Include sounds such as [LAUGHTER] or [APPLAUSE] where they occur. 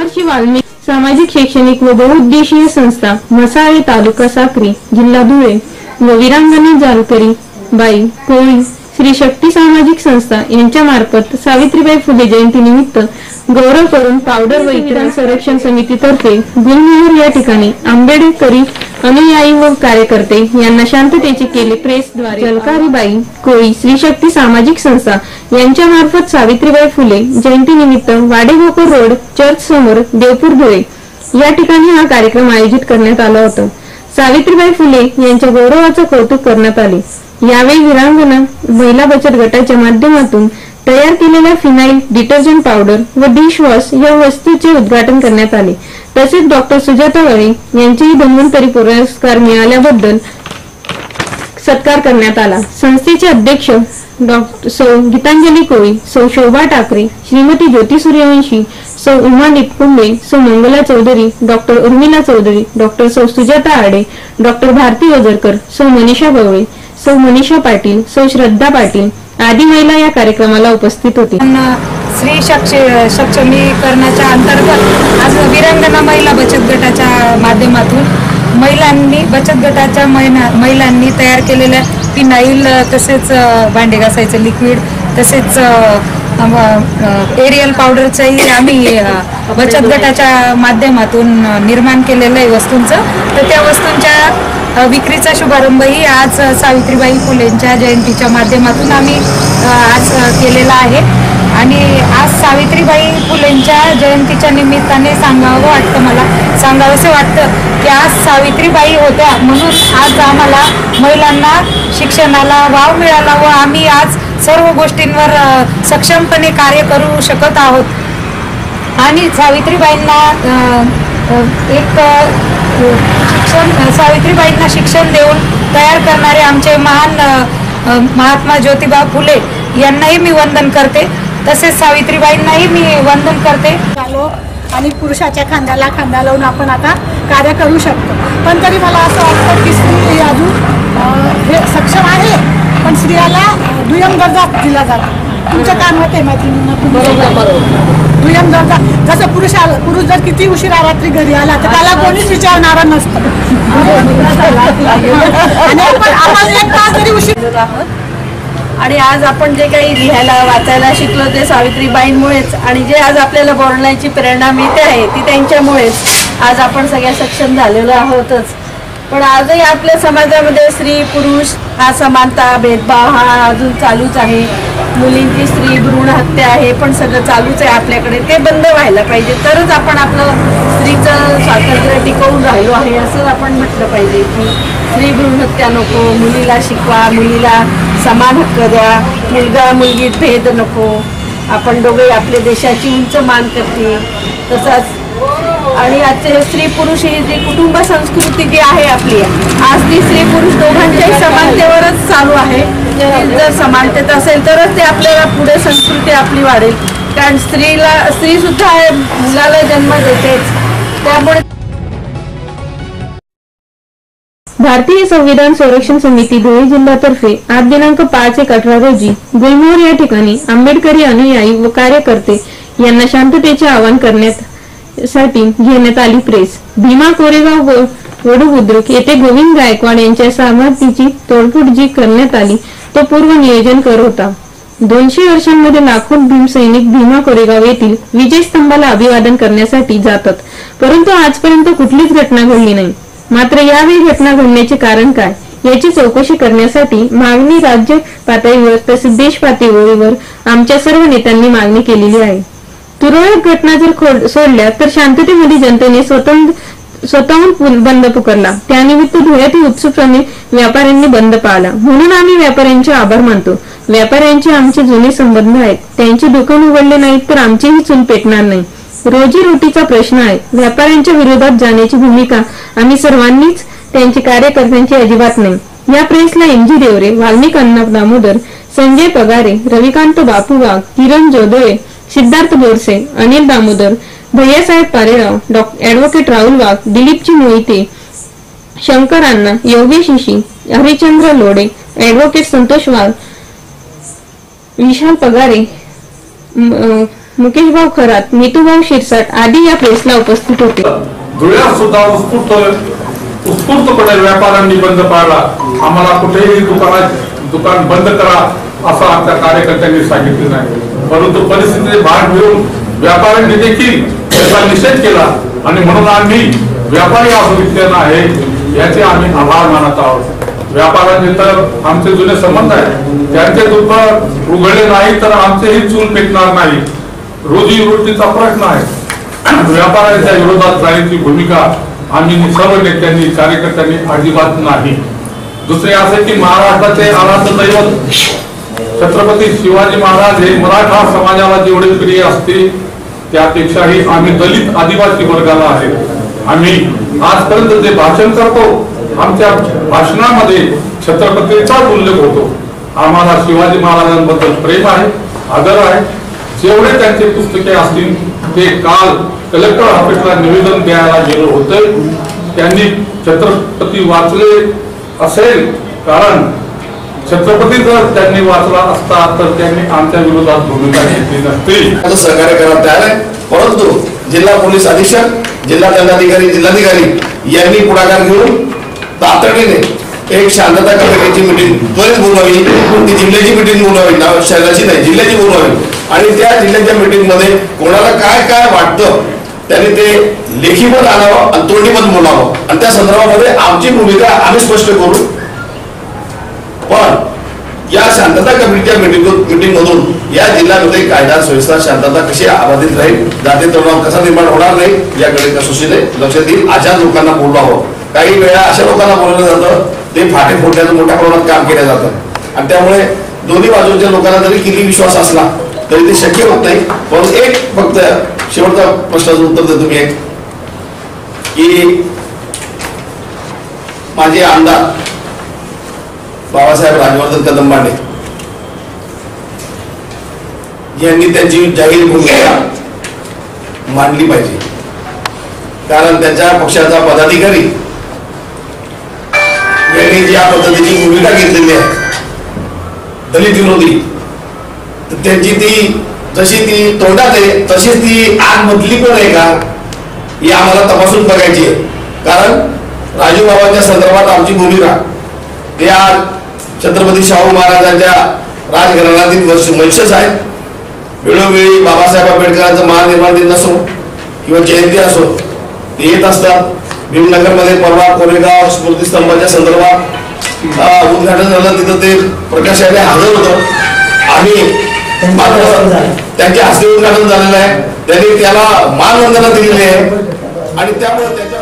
महर्षी वाल्मिक सामाजिक शैक्षणिक व बहुउद्देशीय संस्था मसाळे तालुका साक्री जिल्हा धुळे व वीरांगणा जालकरी बाई कोळी श्री शक्ती सामाजिक संस्था यांच्या मार्फत सावित्रीबाई फुले जयंती निमित्त गौरव करून पावडर व इतर संरक्षण समितीतर्फे गुलमोहर या ठिकाणी आंबेडकरी अनुयायी व कार्यकर्ते यांना शांततेचे केले प्रेसद्वारे जलकारीबाई कोळी श्री शक्ती सामाजिक संस्था यांच्या मार्फत सावित्रीबाई फुले जयंती निमित्त वाडेगोकर रोड चर्च समोर देवपूर धुळे या ठिकाणी हा कार्यक्रम आयोजित करण्यात आला होता. सावित्रीबाई फुले यांच्या गौरवाचं कौतुक करण्यात आले. यावेळी विरांगना महिला बचत गटाच्या माध्यमातून तयार केलेल्या फिनाईल डिटर्जंट पावडर व डिशवॉश या वस्तूचे उद्घाटन करण्यात आले. तसेच डॉक्टर सुजाता वळे यांचेही धन्वंतरी पुरस्कार मिळाल्याबद्दल सत्कार करण्यात आला. संस्थेचे अध्यक्ष डॉक्टर सौ गीतांजली कोळी सौ शोभा ठाकरे श्रीमती ज्योती सूर्यवंशी सौ उमा निपकुंबे सौ मंगला चौधरी डॉक्टर उर्मिला चौधरी डॉक्टर सौ सुजाता आडे डॉक्टर भारती ओझरकर सौ मनीषा गवळे सौ मनीषा पाटील सौ श्रद्धा पाटील आदी महिला या कार्यक्रमाला उपस्थित होती. स्त्री सक्ष सक्षमीकरणाच्या अंतर्गत आज वीरांगना महिला बचत गटाच्या माध्यमातून महिलांनी बचत गटाच्या महिला महिलांनी तयार केलेल्या फिनाईल तसेच भांडे घासायचं लिक्विड तसेच एरियल पावडरचंही आम्ही बचत गटाच्या माध्यमातून निर्माण केलेलं आहे वस्तूंचं. तर त्या वस्तूंच्या विक्रीचा शुभारंभही आज सावित्रीबाई फुलेंच्या जयंतीच्या माध्यमातून आम्ही आज केलेला आहे. आणि आज सावित्रीबाई फुलेंच्या जयंतीच्या निमित्ताने सांगावं वाटतं मला. सांगावंसं वाटतं की आज सावित्रीबाई होत्या म्हणून आज आम्हाला महिलांना शिक्षणाला वाव मिळाला व आम्ही आज सर्व गोष्टींवर सक्षमपणे कार्य करू शकत आहोत. आणि सावित्रीबाईंना एक शिक्षण सावित्रीबाईंना शिक्षण देऊन तयार करणारे आमचे महान महात्मा ज्योतिबा फुले यांनाही मी वंदन करते. तसेच सावित्रीबाईंनाही मी वंदन करते. आलो आणि पुरुषाच्या खांद्याला खांदा लावून आपण आता कार्य करू शकतो. पण तरी मला असं वाटतं की स्त्री ही अजून हे सक्षम आहे पण स्त्रियाला दुय्यम दर्जा दिला जातो. तुमचं काय मत आहे माहिती बरोबर दुय्यम दर्जा जसं पुरुषाला पुरुष जर किती उशिरा रात्री घरी आला तर त्याला कोणीच विचारणारा नसतं. [LAUGHS] आणि आपण आपण एक तास जरी उशीर आहोत आणि आज आपण जे काही लिहायला वाचायला शिकलो ते सावित्रीबाईंमुळेच आणि जे आज आपल्याला बोलण्याची प्रेरणा मिळते आहे ती त्यांच्यामुळेच आज आपण सगळ्या सक्षम झालेलो आहोतच. पण आजही आपल्या समाजामध्ये स्त्री पुरुष हा समानता भेदभाव हा अजून चालूच आहे. मुलींची स्त्री भ्रूण हत्या आहे पण सगळं चालूच आहे आपल्याकडे. ते बंद व्हायला पाहिजे. तरच आपण आपलं स्त्रीचं स्वातंत्र्य टिकवून राहिलो आहे असं आपण म्हटलं पाहिजे की स्त्री भ्रूण हत्या नको मुलीला शिकवा मुलीला समान हक्क द्या मुलगा मुलगीत भेद नको. आपण दोघे आपल्या देशाची उंच मान करते. तसंच आणि आजचे स्त्री पुरुष ही जी कुटुंब संस्कृती जी आहे आपली आज ती स्त्री पुरुष दोघांच्याही समानतेवरच चालू आहे. जर समानतेत असेल तरच ते आपल्याला पुढे संस्कृती आपली वाढेल. कारण स्त्रीला स्त्री सुद्धा मुलाला जन्म देतेच. त्यामुळे भारतीय संविधान संरक्षण समिती धुळे जिल्ह्यातर्फे आज दिनांक पाच एक अठरा रोजी गुलमोहर या ठिकाणी आंबेडकरी अनुयायी व कार्यकर्ते यांना शांततेचे आवाहन करण्यासाठी घेण्यात आली प्रेस. भीमा कोरेगाव व वडू बुद्रुक येथे गोविंद गायकवाड यांच्या सामर्थ्याची तोडफोड जी करण्यात आली. तो पूर्व नियोजन कर होता. दोनशे वर्षांमध्ये लाखो भीमसैनिक भीमा कोरेगाव येथील विजय स्तंभाला अभिवादन करण्यासाठी जातात. परंतु आजपर्यंत कुठलीच घटना घडली नाही. मात्र यावेळी घटना घडण्याचे कारण काय याची चौकशी करण्यासाठी मागणी राज्य पातळीवर तसेच देश पातळीवर आमच्या सर्व नेत्यांनी मागणी केलेली आहे. तुरळक घटना जर सोडल्या तर शांततेमध्ये जनतेने स्वतंत्र स्वतःहून बंद पुकारला. त्यानिमित्त धुळ्यातील उत्सुकपणे व्यापाऱ्यांनी बंद पाळला. म्हणून आम्ही व्यापाऱ्यांचे आभार मानतो. व्यापाऱ्यांचे आमचे जुने संबंध आहेत. त्यांचे दुकान उघडले नाहीत तर आमचीही चूल पेटणार नाही. रोजी रोटीचा प्रश्न आहे. व्यापाऱ्यांच्या विरोधात जाण्याची भूमिका. आम्ही सर्वांनीच त्यांची कार्यकर्त्यांची अजिबात नाही. या प्रेसला एमजी देवरे वाल्मिक अण्णा दामोदर संजय पगारे रविकांत बापू वाघ किरण जोदळे सिद्धार्थ बोरसे अनिल दामोदर भैयासाहेब पारेराव डॉ. ऍडव्होकेट राहुल वाघ दिलीपची मोहिते शंकर अण्णा योगेश ईशी हरिचंद्र लोडे ऍडव्होकेट संतोष वाघ विशाल पगारे मुकेश भाऊ मुकेशभाऊ खरात नीतूभाऊ शिरसाट आदी या प्रेसला उपस्थित होते. धुळ्यात सुद्धा उत्स्फूर्त उत्स्फूर्तपणे व्यापाऱ्यांनी बंद पाळला. आम्हाला कुठेही दुकानात दुकान बंद करा असं आमच्या कार्यकर्त्यांनी सांगितले नाही. परंतु परिस्थितीचे भाग घेऊन व्यापाऱ्यांनी देखील त्याचा निषेध केला. आणि म्हणून आम्ही व्यापारी असं आहे याचे आम्ही आभार मानत आहोत. व्यापाऱ्यांनी तर आमचे जुने संबंध आहेत. त्यांचे दुःख उघडले नाही तर आमचेही चूल पेटणार नाही. रोजी प्रश्न आहे. व्यापाराच्या विरोधात जाण्याची भूमिका आम्ही सर्व नेत्यांनी कार्यकर्त्यांनी अजिबात नाही. दुसरे असे की महाराष्ट्राचे आराध्य दैवत छत्रपती शिवाजी महाराज हे मराठा समाजाला जेवढे प्रिय असते त्यापेक्षाही आम्ही दलित आदिवासी वर्गाला आहे आम्ही आजपर्यंत जे भाषण करतो आमच्या भाषणामध्ये छत्रपतीचाच उल्लेख होतो. आम्हाला शिवाजी महाराजांबद्दल प्रेम आहे आदर आहे. जेवढे त्यांचे पुस्तके असतील ते काल कलेक्टर ऑफिसला निवेदन द्यायला गेलो होते त्यांनी छत्रपती वाचले असेल कारण छत्रपती जर त्यांनी वाचला असता तर त्यांनी आमच्या विरोधात भूमिका घेतली नसती. सहकार्य करायला तयार आहे परंतु जिल्हा पोलीस अधीक्षक जिल्हा दंडाधिकारी जिल्हाधिकारी यांनी पुढाकार घेऊन तातडीने एक शांतता कमिटीची मिटिंग त्वरित बोलवावी ती जिल्ह्याची मिटिंग बोलवावी ना शहराची नाही जिल्ह्याची बोलवावी आणि त्या जिल्ह्याच्या मिटिंगमध्ये कोणाला काय काय वाटतं त्यांनी ते लेखीपद आणावं आणि तोंडीपद बोलावं. आणि त्या संदर्भामध्ये आमची भूमिका आम्ही स्पष्ट करू. पण या शांतता कमिटीच्या मिटिंग मिटिंग मधून या जिल्ह्यामध्ये कायदा सुव्यवस्था शांतता कशी अबाधित राहील जाती तणाव कसा निर्माण होणार नाही याकडे कसोशीने लक्ष देईल. अशा लोकांना बोलवावं. काही वेळा अशा लोकांना बोलवलं जातं ते फाटे फोडण्याचं मोठ्या प्रमाणात काम केलं जातं. आणि त्यामुळे दोन्ही बाजूच्या लोकांना जरी किती विश्वास असला तरी ते शक्य होत नाही. पण एक फक्त शेवटचा प्रश्नाचं उत्तर देतो मी एक. की माझे आमदार बाबासाहेब राजवर्धन कदंबांडे यांनी त्यांची जाहीर भूमिका मांडली पाहिजे. कारण त्यांच्या पक्षाचा पदाधिकारी यांनी ज्या पद्धतीची भूमिका घेतलेली आहे दलित विरोधी त्यांची ती जशी ती तोंडात आहे तशीच ती आग मधली पण आहे का ही आम्हाला तपासून बघायची आहे. कारण राजू बाबांच्या संदर्भात आमची भूमिका या छत्रपती शाहू महाराजांच्या राजघराण्यातील वर्ष वंशज आहेत. वेळोवेळी बाबासाहेब आंबेडकरांचं महानिर्माण दिन असो किंवा जयंती असो ते येत असतात. भीमनगरमध्ये परवा कोरेगाव स्मृतीस्तंभाच्या संदर्भात अं, उद्घाटन झालं. तिथं ते प्रकाशाने हजर होतं. आम्ही मात्र त्यांच्या हस्ते उद्घाटन झालेलं आहे. त्यांनी त्याला मानवंदना दिलेली आहे. आणि त्यामुळे त्याच्या